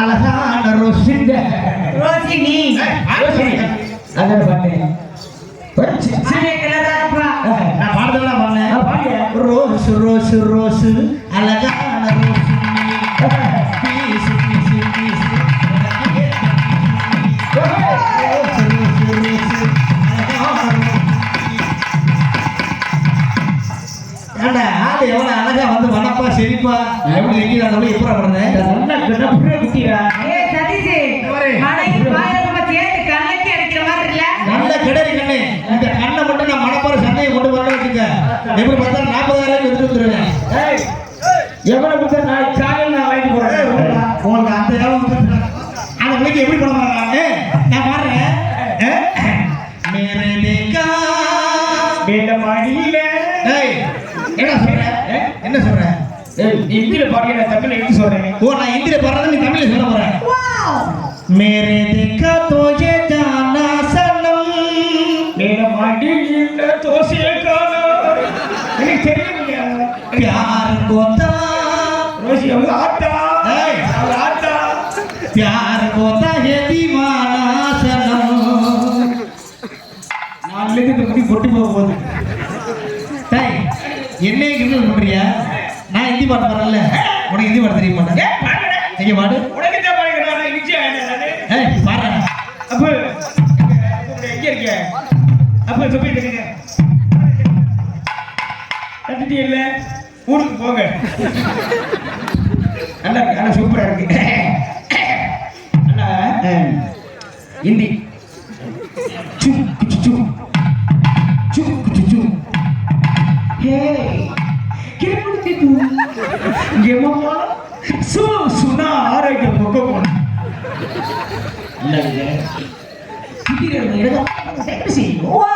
அழகான ரோசிந்த ரோசினி. அங்கே பாட்டேன் நான் பாடுறதெல்லாம் பாடினேன் ரோஸ் ரோஸ் ரோஸ் அழகான ஏண்டா ஆளு எவ்வளவு அழகா வந்து வனப்பா செழிப்பா? எப்படி நிக்கிறாங்க எப்படா பண்ணுறேன் நல்லா கிட்ட குட்டியா ஏ சதீஷ் மனைவி பாயசமா சேர்த்து கண்ணுக்கு அடிக்கிற மாதிரி இல்ல? நல்ல கிடரி கண்ணு. இந்த கண்ணை மட்டும் நான் மனப்பாற சந்தையை கொண்டு வரல வச்சுக்க எப்படி பார்த்தா நாற்பதாயிரம் எடுத்து வந்துருவேன். எவ்வளவு கொடுத்தா நான் காலையில் நான் வாங்கிட்டு போறேன். உங்களுக்கு அந்த இடம். அந்த பிள்ளைக்கு எப்படி பண்ண மாட்டாங்க நான் பாடுறேன். தேக்கா இந்த மடியில. டேய் என்ன சொல்ற என்ன சொல்ற ஏய், ஹிந்தியில பாருங்க நான் தமிழ்ல எழுதி சொல்றேன் ஓ நான் ஹிந்தியில பாடுறது நீ தமிழ்ல சொல்ல போற மேரே தேக்கா தோஜே ஜானா சனம் மேல மடியில தோசையை காணோம் எனக்கு தெரியலையா प्यार को था ரோசி அவங்க ஆட்டா ஏய். அவங்க ஆட்டா प्यार को था ये दीवाना सनम நாலுல இந்த முடி பொட்டு போக போகுது டேய் என்னைய கிண்டல் பண்றியா? நான் ஹிந்தி பாட்டு பாடல உனக்கு ஹிந்தி பாட தெரிய மாட்டேன். எங்க பாடு? உனக்கு தான் நானு. ஏய் பாரு அப்ப. எங்க இருக்க? அப்ப சொல்லிட்டு இருக்கீங்க கட்டிட்டு இல்ல. ஊருக்கு போங்க. நல்லா இருக்கு நல்லா சூப்பரா இருக்கு. நல்லா ஹிந்தி. சு குச்சு எம்மா சு சுனா ஆரோக்கியம் பொக்க போன இல்ல திடீர்னு எடுக்க செக்ஸி வா